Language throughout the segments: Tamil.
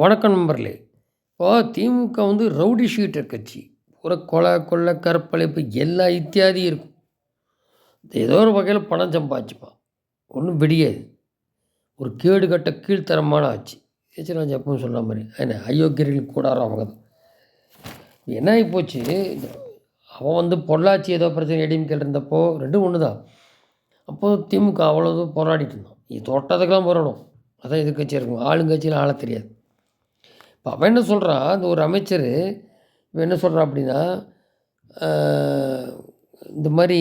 வணக்கம் நண்பர்களே. இப்போ திமுக வந்து ரவுடி ஷீட்டர் கட்சி. பூரா கொலை கொள்ளை கற்பழிப்பு எல்லா இத்தியாதி இருக்கும். ஏதோ ஒரு வகையில் பணம் சம்பாதிச்சுப்பான். ஒன்றும் விடியாது. ஒரு கேடு கட்ட கீழ்த்தரமான ஆட்சி. ஏச்சராஜ் எப்பவும் சொல்கிற மாதிரி என்ன அயோக்கியர்கள் கூடாரம் அவங்க தான். என்ன ஆகிப்போச்சு அவன் வந்து பொள்ளாச்சி ஏதோ பிரச்சனை எடிமிக்கல் இருந்தப்போ ரெண்டும் ஒன்று தான் அப்போது திமுக அவ்வளோ போராடிட்டு இருந்தோம் இது தொட்டதுக்கெல்லாம் போராடும். அதான் எதிர்கட்சியாக இருக்கும். ஆளுங்கட்சியில் ஆள தெரியாது. இப்போ அவன் என்ன சொல்கிறான் அந்த ஒரு அமைச்சர் இவன் என்ன சொல்கிறான் அப்படின்னா இந்த மாதிரி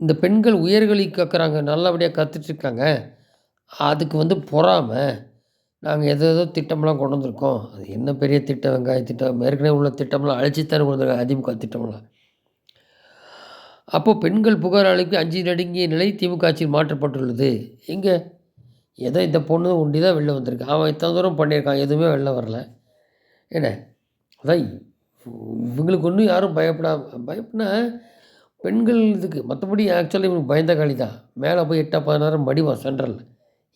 இந்த பெண்கள் உயர்கல்வி கற்கிறாங்க நல்லபடியாக கற்றுட்ருக்காங்க அதுக்கு வந்து பொறாமல் நாங்கள் எதோ ஏதோ திட்டம்லாம் கொண்டு வந்திருக்கோம். அது என்ன பெரிய திட்டம் வெங்காய திட்டம் ஏற்கனவே உள்ள திட்டம்லாம் அழிச்சித்தானே கொண்டு அதிமுக திட்டம்லாம். அப்போது பெண்கள் புகார் அளிப்பு அஞ்சு நடுங்கிய நிலை திமுக ஆட்சியில் மாற்றப்பட்டுள்ளது. எங்கே? ஏதோ இந்த பொண்ணு ஒண்டி தான் வெளில வந்திருக்கு. அவன் இத்தனை தூரம் பண்ணியிருக்கான். எதுவுமே வெளில வரல. என்ன? அதான் இவங்களுக்கு ஒன்றும் யாரும் பயப்படாம பயப்படினா பெண்கள் இதுக்கு மற்றபடி ஆக்சுவலாக இவனுக்கு பயந்த காலி தான். மேலே போய் எட்டா பதினாறு மடிவான் சென்ட்ரலில்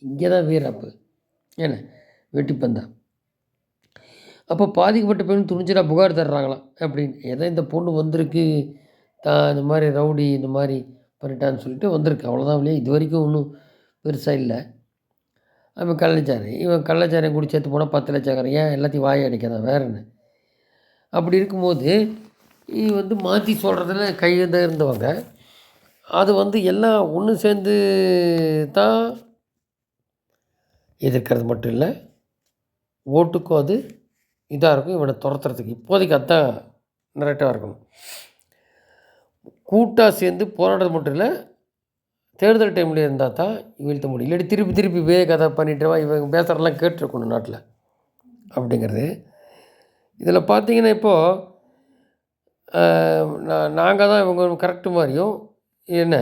இங்கே தான் வீரப்பு என்ன? வெட்டி அப்போ பாதிக்கப்பட்ட பெண் துணிச்சலாக புகார் தர்றாங்களாம். அப்படின்னு. ஏதோ இந்த பொண்ணு வந்திருக்கு. தான் இந்த மாதிரி ரவுடி இந்த மாதிரி பண்ணிட்டான்னு சொல்லிட்டு வந்திருக்கு. அவ்வளோதான் இல்லையா இது வரைக்கும் ஒன்றும் பெருசாக இல்லை. அவன் கள்ளச்சாராயம் இவன் கள்ளச்சாராயம் குடி சேர்த்து போனால் பத்து லட்சம் ஏன் எல்லாத்தையும் வாயை அடிக்காதான் வேற என்ன? அப்படி இருக்கும்போது இது வந்து மாற்றி சொல்கிறதுல கையில் இருந்தவங்க. அது வந்து எல்லாம் ஒன்று சேர்ந்து தான் எதிர்க்கிறது மட்டும் இல்லை. ஓட்டுக்கும் அது இதாக இருக்கும். இவனை துரத்துறதுக்கு இப்போதைக்கு அதான் நரேட்டாக இருக்கணும். கூட்டாக சேர்ந்து போராடுறது மட்டும் இல்லை தேர்தல் டைமில் இருந்தால் தான் வீழ்த்த முடியும். இல்லாட்டி திருப்பி திருப்பி வே கதை பண்ணிட்டுவா இவங்க பேசுகிறதெல்லாம் கேட்டுருக்கணும் நாட்டில். அப்படிங்கிறது. இதில் பார்த்தீங்கன்னா இப்போது நாங்கள் தான் இவங்க கரெக்டு மாதிரியும் என்ன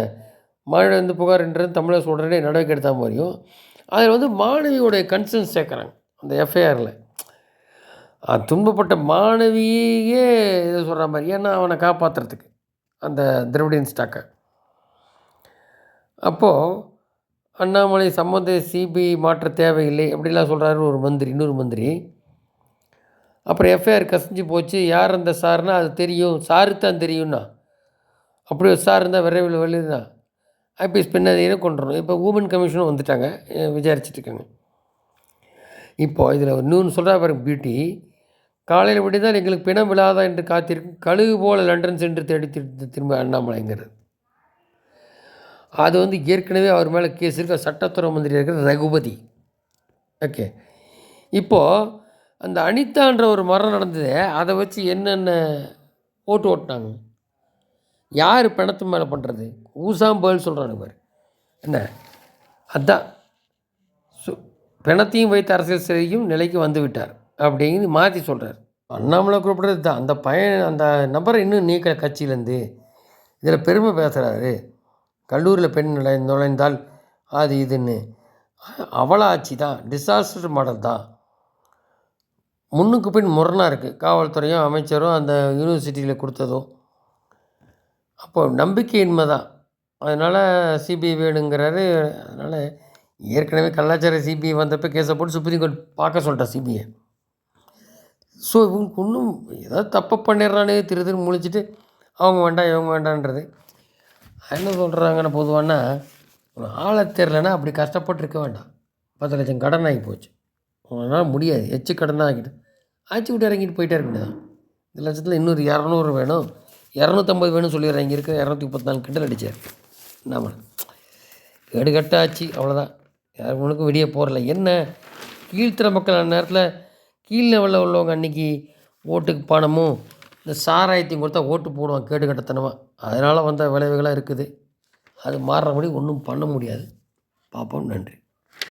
மாநில வந்து புகார்ன்றது தமிழக உடனே நடவடிக்கை எடுத்த மாதிரியும் அதில் வந்து மாணவியோடைய கன்சர்ன் சேர்க்குறாங்க அந்த எஃப்ஐஆரில் துன்பப்பட்ட மாணவியே இதை சொல்கிற மாதிரி ஏன்னா அவனை காப்பாற்றுறதுக்கு அந்த திரவிடியன் ஸ்டாக்கை. அப்போது அண்ணாமலை சம்மந்த சிபிஐ மாற்ற தேவையில்லை அப்படிலாம் சொல்கிறாரு ஒரு மந்திரி இன்னொரு மந்திரி. அப்புறம் எஃப்ஐஆர் கசிஞ்சு போச்சு. யார் அந்த சார்னா அது தெரியும். சாரு தான் தெரியும்னா. அப்படி ஒரு சார் இருந்தால் விரைவில் வெளியுதான் ஐபிஎஸ் பின்னதையினு கொண்டுறணும். இப்போ உமன் கமிஷனும் வந்துட்டாங்க. விசாரிச்சுட்ருக்காங்க இப்போது இதில் இன்னொன்று சொல்கிறா பாருங்க பியூட்டி காலையில் விடி தான் எங்களுக்கு பிணம் விழாதா என்று காத்திருக்கும். கழுகு போல லண்டன் சென்று தேடி திரும்ப அண்ணாமலைங்கிறது. அது வந்து ஏற்கனவே அவர் மேலே கேஸ் இருக்க. சட்டத்துறை மந்திரி இருக்கிற ரகுபதி. ஓகே இப்போது அந்த அனிதான்ற ஒரு மரம் நடந்தது அதை வச்சு என்னென்ன ஓட்டு ஓட்டினாங்க? யார் பிணத்து மேலே பண்ணுறது ஊசாம்பேல் சொல்கிறானு பாரு என்ன? அதுதான் சு பிணத்தையும் வைத்து அரசியல் சிறையும் நிலைக்கு வந்து விட்டார் அப்படிங்கிறது மாற்றி சொல்கிறார் அண்ணாமலை குறிப்பிட்றது தான். அந்த பையன் அந்த நபரை இன்னும் நீக்கிற கட்சியிலேருந்து. இதில் பெருமை பேசுகிறாரு கல்லூரியில் பெண் நுழை நுழைந்தால் அது இதுன்னு. அவளாட்சி தான் டிசாஸ்டர் மாடல் தான். முன்னுக்கு பின் முரணாக இருக்குது காவல்துறையும் அமைச்சரும் அந்த யூனிவர்சிட்டியில் கொடுத்ததும். அப்போ நம்பிக்கையின்மை தான். அதனால் சிபிஐ வேணுங்கிறாரு. அதனால் ஏற்கனவே கலாச்சார சிபிஐ வந்தப்போ கேஸை போட்டு சுப்ரீம் கோர்ட் பார்க்க சொல்லிட்டேன் சிபிஐ ஸோ இவங்களுக்கு இன்னும் ஏதாவது தப்பு பண்ணிடுறானே திரு திரு முழிச்சிட்டு அவங்க வேண்டாம் இவங்க வேண்டான்றது. என்ன சொல்கிறாங்கன்னு பொதுவானா ஆளை தெரிலனா அப்படி கஷ்டப்பட்டுருக்க வேண்டாம். பத்து லட்சம் கடன் ஆகி போச்சு. அதனால் முடியாது. எச்சு கடன் ஆகிட்டு ஆச்சு விட்டு இறங்கிட்டு போயிட்டே இருக்க வேண்டியதான் இந்த லட்சத்தில் இன்னொரு இரநூறு வேணும். இரநூத்தம்பது வேணும் சொல்லிடுறேன். இங்கே இருக்க இரநூத்தி முப்பத்தி நாலு கிண்டல் அடித்தார் என்ன கேடு கட்ட ஆச்சு அவ்வளோதான் யார் உனக்கும் வெளியே போகிறல என்ன? கீழ்த்திற மக்கள் அந்த நேரத்தில் கீழ் லெவலில் உள்ளவங்க அன்றைக்கி ஓட்டுக்கு பணமும் இந்த சாராயத்தையும் கொடுத்தா ஓட்டு போடுவான் கேடு கட்டத்தனமாக அதனால் வந்த விளைவுகளாக இருக்குது. அது மாறுறபடி ஒன்றும் பண்ண முடியாது. பார்ப்போம். நன்றி.